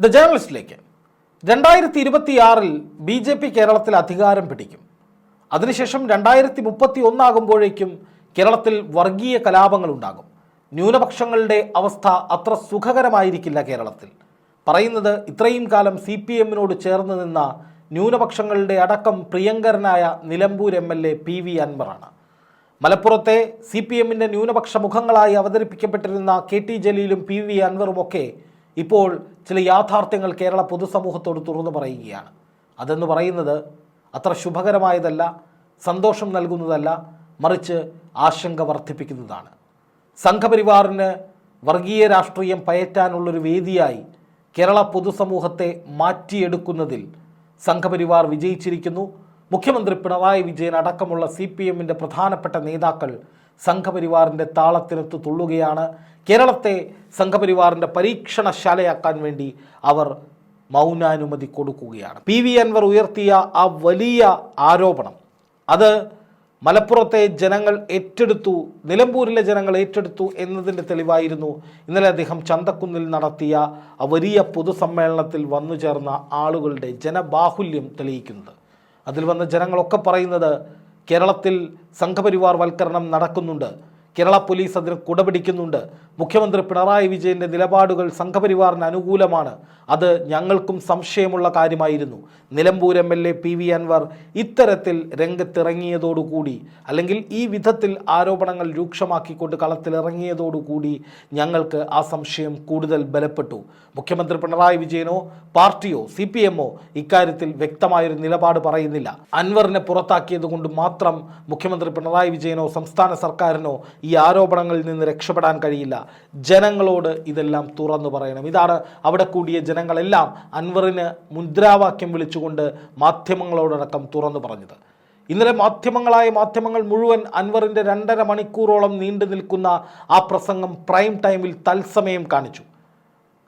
The ജേർണലിസ്റ്റിലേക്ക്. രണ്ടായിരത്തി ഇരുപത്തിയാറിൽ B J P കേരളത്തിൽ അധികാരം പിടിക്കും. അതിനുശേഷം രണ്ടായിരത്തി മുപ്പത്തി ഒന്നാകുമ്പോഴേക്കും കേരളത്തിൽ വർഗീയ കലാപങ്ങൾ ഉണ്ടാകും ന്യൂനപക്ഷങ്ങളുടെ അവസ്ഥ അത്ര സുഖകരമായിരിക്കില്ല കേരളത്തിൽ. പറയുന്നത് ഇത്രയും കാലം സി പി എമ്മിനോട് ചേർന്ന് നിന്ന ന്യൂനപക്ഷങ്ങളുടെ അടക്കം പ്രിയങ്കരനായ Nilambur M L A P V അൻവറാണ്. മലപ്പുറത്തെ സി പി എമ്മിന്റെ ന്യൂനപക്ഷ മുഖങ്ങളായി അവതരിപ്പിക്കപ്പെട്ടിരുന്ന കെ ടി ജലീലും പി വി അൻവറുമൊക്കെ ഇപ്പോൾ ചില യാഥാർത്ഥ്യങ്ങൾ കേരള പൊതുസമൂഹത്തോട് തുറന്നു പറയുകയാണ്. അതെന്ന് പറയുന്നത് അത്ര ശുഭകരമായതല്ല സന്തോഷം നൽകുന്നതല്ല മറിച്ച് ആശങ്ക വർദ്ധിപ്പിക്കുന്നതാണ്. സംഘപരിവാറിന് വർഗീയ രാഷ്ട്രീയം പയറ്റാനുള്ളൊരു വേദിയായി കേരള പൊതുസമൂഹത്തെ മാറ്റിയെടുക്കുന്നതിൽ സംഘപരിവാർ വിജയിച്ചിരിക്കുന്നു. മുഖ്യമന്ത്രി പിണറായി വിജയൻ അടക്കമുള്ള സി പി എമ്മിന്റെ പ്രധാനപ്പെട്ട നേതാക്കൾ സംഘപരിവാറിന്റെ താളത്തിനൊത്ത് തുള്ളുകയാണ്. കേരളത്തെ സംഘപരിവാറിന്റെ പരീക്ഷണശാലയാക്കാൻ വേണ്ടി അവർ മൗനാനുമതി കൊടുക്കുകയാണ്. പി വി അൻവർ ഉയർത്തിയ ആ വലിയ ആരോപണം അത് മലപ്പുറത്തെ ജനങ്ങൾ ഏറ്റെടുത്തു നിലമ്പൂരിലെ ജനങ്ങൾ ഏറ്റെടുത്തു എന്നതിന്റെ തെളിവായിരുന്നു. ഇന്നലെ അദ്ദേഹം ചന്തക്കുന്നിൽ നടത്തിയ ആ വലിയ പൊതുസമ്മേളനത്തിൽ വന്നു ചേർന്ന ആളുകളുടെ ജനബാഹുല്യം തെളിയിക്കുന്നത്. അതിൽ വന്ന ജനങ്ങളൊക്കെ പറയുന്നത് കേരളത്തിൽ സംഘപരിവാർ വൽക്കരണം നടക്കുന്നുണ്ട്. കേരള പോലീസ് അതിന് കുടപിടിക്കുന്നുണ്ട്. മുഖ്യമന്ത്രി പിണറായി വിജയന്റെ നിലപാടുകൾ സംഘപരിവാറിന് അനുകൂലമാണ്. അത് ഞങ്ങൾക്കും സംശയമുള്ള കാര്യമായിരുന്നു. Nilambur M L A P V Anvar ഇത്തരത്തിൽ രംഗത്തിറങ്ങിയതോടുകൂടി അല്ലെങ്കിൽ ഈ വിധത്തിൽ ആരോപണങ്ങൾ രൂക്ഷമാക്കിക്കൊണ്ട് കളത്തിലിറങ്ങിയതോടുകൂടി ഞങ്ങൾക്ക് ആ സംശയം കൂടുതൽ ബലപ്പെട്ടു. മുഖ്യമന്ത്രി പിണറായി വിജയനോ പാർട്ടിയോ സി പി എമ്മോ ഇക്കാര്യത്തിൽ വ്യക്തമായൊരു നിലപാട് പറയുന്നില്ല. അൻവറിനെ പുറത്താക്കിയത് കൊണ്ട് മാത്രം മുഖ്യമന്ത്രി പിണറായി വിജയനോ സംസ്ഥാന സർക്കാരിനോ ഈ ആരോപണങ്ങളിൽ നിന്ന് രക്ഷപ്പെടാൻ കഴിയില്ല. ജനങ്ങളോട് ഇതെല്ലാം തുറന്നു പറയണം. ഇതാണ് അവിടെ കൂടിയ ജനങ്ങളെല്ലാം അൻവറിന് മുദ്രാവാക്യം വിളിച്ചുകൊണ്ട് മാധ്യമങ്ങളോടടക്കം തുറന്നു പറഞ്ഞത്. ഇന്നലെ മാധ്യമങ്ങളായ മാധ്യമങ്ങൾ മുഴുവൻ അൻവറിന്റെ രണ്ടര മണിക്കൂറോളം നീണ്ടു നിൽക്കുന്ന ആ പ്രസംഗം പ്രൈം ടൈമിൽ തത്സമയം കാണിച്ചു.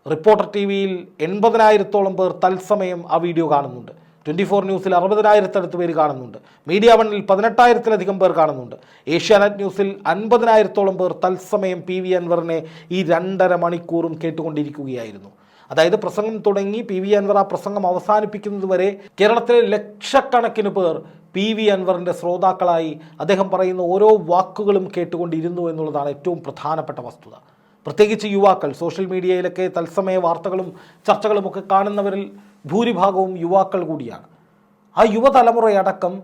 റിപ്പോർട്ടർ ടി വിയിൽ എൺപതിനായിരത്തോളം പേർ തത്സമയം ആ വീഡിയോ കാണുന്നുണ്ട്. ട്വന്റി ഫോർ ന്യൂസിൽ അറുപതിനായിരത്തടുത്ത് പേര് കാണുന്നുണ്ട്. മീഡിയ വണ്ണിൽ പതിനെട്ടായിരത്തിലധികം പേർ കാണുന്നുണ്ട്. ഏഷ്യാനെറ്റ് ന്യൂസിൽ അൻപതിനായിരത്തോളം പേർ തത്സമയം പി വി അൻവറിനെ ഈ രണ്ടര മണിക്കൂറും കേട്ടുകൊണ്ടിരിക്കുകയായിരുന്നു. അതായത് പ്രസംഗം തുടങ്ങി പി വി അൻവർ ആ പ്രസംഗം അവസാനിപ്പിക്കുന്നത് വരെ കേരളത്തിലെ ലക്ഷക്കണക്കിന് പേർ പി വി അൻവറിന്റെ ശ്രോതാക്കളായി അദ്ദേഹം പറയുന്ന ഓരോ വാക്കുകളും കേട്ടുകൊണ്ടിരുന്നു എന്നുള്ളതാണ് ഏറ്റവും പ്രധാനപ്പെട്ട വസ്തുത. പ്രത്യേകിച്ച് യുവാക്കൾ സോഷ്യൽ മീഡിയയിലൊക്കെ തത്സമയ വാർത്തകളും ചർച്ചകളുമൊക്കെ കാണുന്നവരിൽ ഭൂരിഭാഗവും യുവാക്കൾ കൂടിയാണ്. ആ യുവതലമുറയടക്കം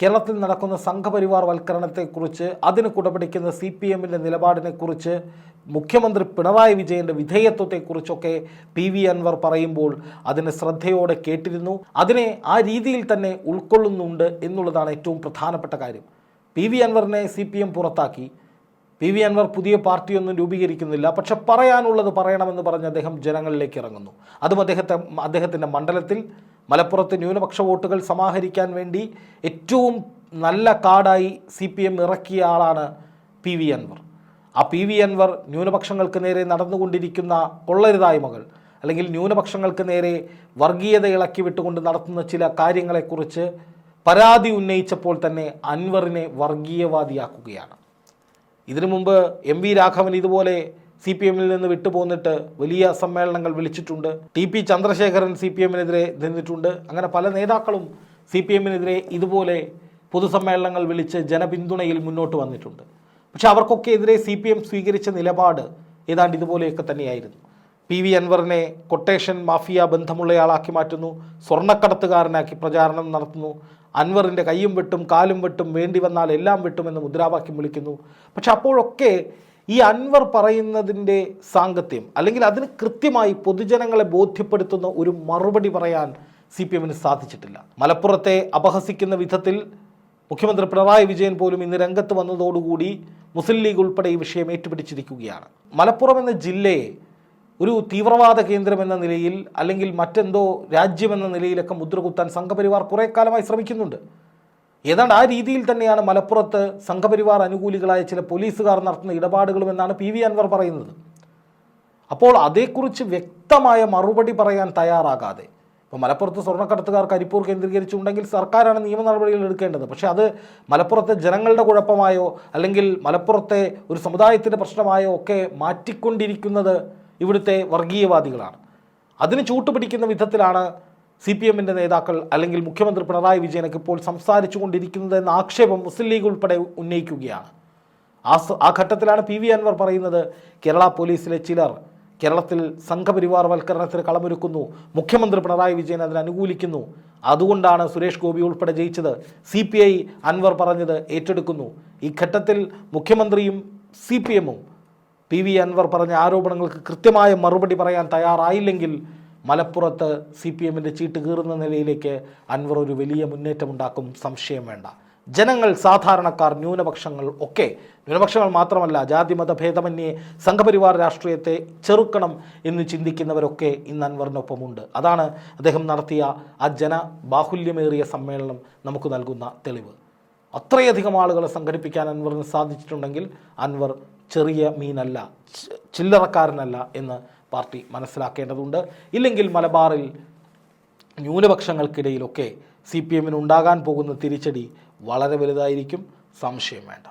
കേരളത്തിൽ നടക്കുന്ന സംഘപരിവാർ വൽക്കരണത്തെക്കുറിച്ച് അതിന് കുടപിടിക്കുന്ന സി പി എമ്മിന്റെ നിലപാടിനെക്കുറിച്ച് മുഖ്യമന്ത്രി പിണറായി വിജയന്റെ വിധേയത്വത്തെക്കുറിച്ചൊക്കെ പി വി അൻവർ പറയുമ്പോൾ അതിനെ ശ്രദ്ധയോടെ കേട്ടിരുന്നു. അതിനെ ആ രീതിയിൽ തന്നെ ഉൾക്കൊള്ളുന്നുണ്ട് എന്നുള്ളതാണ് ഏറ്റവും പ്രധാനപ്പെട്ട കാര്യം. പി വി അൻവറിനെ സി പി എം പുറത്താക്കി. പി വി അൻവർ പുതിയ പാർട്ടിയൊന്നും രൂപീകരിക്കുന്നില്ല. പക്ഷെ പറയാനുള്ളത് പറയണമെന്ന് പറഞ്ഞ് അദ്ദേഹം ജനങ്ങളിലേക്ക് ഇറങ്ങുന്നു. അതും അദ്ദേഹത്തെ അദ്ദേഹത്തിന്റെ മണ്ഡലത്തിൽ മലപ്പുറത്ത് ന്യൂനപക്ഷ വോട്ടുകൾ സമാഹരിക്കാൻ വേണ്ടി ഏറ്റവും നല്ല കാർഡായി സി പി എം ഇറക്കിയ ആളാണ് പി വി അൻവർ. ആ പി വി അൻവർ ന്യൂനപക്ഷങ്ങൾക്ക് നേരെ നടന്നുകൊണ്ടിരിക്കുന്ന കൊള്ളരുതായ്മകൾ അല്ലെങ്കിൽ ന്യൂനപക്ഷങ്ങൾക്ക് നേരെ വർഗീയത ഇളക്കി വിട്ടുകൊണ്ട് നടത്തുന്ന ചില കാര്യങ്ങളെക്കുറിച്ച് പരാതി ഉന്നയിച്ചപ്പോൾ തന്നെ അൻവറിനെ വർഗീയവാദിയാക്കുകയാണ്. ഇതിനു മുമ്പ് എം വി രാഘവൻ ഇതുപോലെ സി പി എമ്മിൽ നിന്ന് വിട്ടുപോന്നിട്ട് വലിയ സമ്മേളനങ്ങൾ വിളിച്ചിട്ടുണ്ട്. T P Chandrasekharan C P എമ്മിനെതിരെ നിന്നിട്ടുണ്ട്. അങ്ങനെ പല നേതാക്കളും സി പി എമ്മിനെതിരെ ഇതുപോലെ പൊതുസമ്മേളനങ്ങൾ വിളിച്ച് ജനപിന്തുണയിൽ മുന്നോട്ട് വന്നിട്ടുണ്ട്. പക്ഷെ അവർക്കൊക്കെ എതിരെ സി പി എം സ്വീകരിച്ച നിലപാട് ഏതാണ്ട് ഇതുപോലെയൊക്കെ തന്നെയായിരുന്നു. പി വി അൻവറിനെ കൊട്ടേഷൻ മാഫിയ ബന്ധമുള്ളയാളാക്കി മാറ്റുന്നു. സ്വർണക്കടത്തുകാരനാക്കി പ്രചാരണം നടത്തുന്നു. അൻവറിന്റെ കൈയും വെട്ടും കാലും വെട്ടും വേണ്ടി വന്നാൽ എല്ലാം വെട്ടുമെന്ന് മുദ്രാവാക്യം വിളിക്കുന്നു. പക്ഷെ അപ്പോഴൊക്കെ ഈ അൻവർ പറയുന്നതിന്റെ സാങ്കത്യം അല്ലെങ്കിൽ അതിന് കൃത്യമായി പൊതുജനങ്ങളെ ബോധ്യപ്പെടുത്തുന്ന ഒരു മറുപടി പറയാൻ സി പി എമ്മിന് സാധിച്ചിട്ടില്ല. മലപ്പുറത്തെ അപഹസിക്കുന്ന വിധത്തിൽ മുഖ്യമന്ത്രി പിണറായി വിജയൻ പോലും ഇന്ന് രംഗത്ത് വന്നതോടുകൂടി മുസ്ലിം ലീഗ് ഉൾപ്പെടെ ഈ വിഷയം ഏറ്റുപിടിച്ചിരിക്കുകയാണ്. മലപ്പുറം എന്ന ജില്ലയെ ഒരു തീവ്രവാദ കേന്ദ്രം എന്ന നിലയിൽ അല്ലെങ്കിൽ മറ്റെന്തോ രാജ്യമെന്ന നിലയിലൊക്കെ മുദ്രകുത്താൻ സംഘപരിവാർ കുറേ കാലമായി ശ്രമിക്കുന്നുണ്ട്. ഏതാണ്ട് ആ രീതിയിൽ തന്നെയാണ് മലപ്പുറത്ത് സംഘപരിവാർ അനുകൂലികളായ ചില പോലീസുകാർ നടത്തുന്ന ഇടപാടുകളും എന്നാണ് പി വി അൻവർ പറയുന്നത്. അപ്പോൾ അതേക്കുറിച്ച് വ്യക്തമായ മറുപടി പറയാൻ തയ്യാറാകാതെ ഇപ്പോൾ മലപ്പുറത്ത് സ്വർണക്കടത്തുകാർ കരിപ്പൂർ കേന്ദ്രീകരിച്ചുണ്ടെങ്കിൽ സർക്കാരാണ് നിയമ നടപടികൾ എടുക്കേണ്ടത്. പക്ഷേ അത് മലപ്പുറത്തെ ജനങ്ങളുടെ കുഴപ്പമായോ അല്ലെങ്കിൽ മലപ്പുറത്തെ ഒരു സമുദായത്തിന്റെ പ്രശ്നമായോ ഒക്കെ മാറ്റിക്കൊണ്ടിരിക്കുന്നത് ഇവിടുത്തെ വർഗീയവാദികളാണ്. അതിന് ചൂട്ടുപിടിക്കുന്ന വിധത്തിലാണ് സി പി എമ്മിന്റെ നേതാക്കൾ അല്ലെങ്കിൽ മുഖ്യമന്ത്രി പിണറായി വിജയനൊക്കെ ഇപ്പോൾ സംസാരിച്ചു കൊണ്ടിരിക്കുന്നത് എന്ന ആക്ഷേപം മുസ്ലിം ലീഗ് ഉൾപ്പെടെ ഉന്നയിക്കുകയാണ്. ആ ആ ഘട്ടത്തിലാണ് പി വി അൻവർ പറയുന്നത് കേരള പോലീസിലെ ചിലർ കേരളത്തിൽ സംഘപരിവാർ സംഘപരിവാർവൽക്കരണത്തിന് കളമൊരുക്കുന്നു മുഖ്യമന്ത്രി പിണറായി വിജയൻ അതിന് അനുകൂലിക്കുന്നു. അതുകൊണ്ടാണ് സുരേഷ് ഗോപി ഉൾപ്പെടെ ജയിച്ചത്. സി പി ഐ അൻവർ പറഞ്ഞത് ഏറ്റെടുക്കുന്നു. ഈ ഘട്ടത്തിൽ മുഖ്യമന്ത്രിയും സി പി എമ്മും പി വി അൻവർ പറഞ്ഞ ആരോപണങ്ങൾക്ക് കൃത്യമായ മറുപടി പറയാൻ തയ്യാറായില്ലെങ്കിൽ മലപ്പുറത്ത് സി പി എമ്മിന്റെ ചീട്ട് കീറുന്ന നിലയിലേക്ക് അൻവർ ഒരു വലിയ മുന്നേറ്റമുണ്ടാക്കും സംശയം വേണ്ട. ജനങ്ങൾ സാധാരണക്കാർ ന്യൂനപക്ഷങ്ങൾ ഒക്കെ. ന്യൂനപക്ഷങ്ങൾ മാത്രമല്ല ജാതിമത ഭേദമന്യേ സംഘപരിവാർ രാഷ്ട്രീയത്തെ ചെറുക്കണം എന്ന് ചിന്തിക്കുന്നവരൊക്കെ ഇന്ന് അൻവറിനൊപ്പമുണ്ട്. അതാണ് അദ്ദേഹം നടത്തിയ ആ ജനബാഹുല്യമേറിയ സമ്മേളനം നമുക്ക് നൽകുന്ന തെളിവ്. അത്രയധികം ആളുകളെ സംഘടിപ്പിക്കാൻ അൻവറിന് സാധിച്ചിട്ടുണ്ടെങ്കിൽ അൻവർ ചെറിയ മീനല്ല ചില്ലറക്കാരനല്ല എന്ന് പാർട്ടി മനസ്സിലാക്കേണ്ടതുണ്ട്. ഇല്ലെങ്കിൽ മലബാറിൽ ന്യൂനപക്ഷങ്ങൾക്കിടയിലൊക്കെ സി പി എമ്മിന് ഉണ്ടാകാൻ പോകുന്ന തിരിച്ചടി വളരെ വലുതായിരിക്കും. സംശയം വേണ്ട.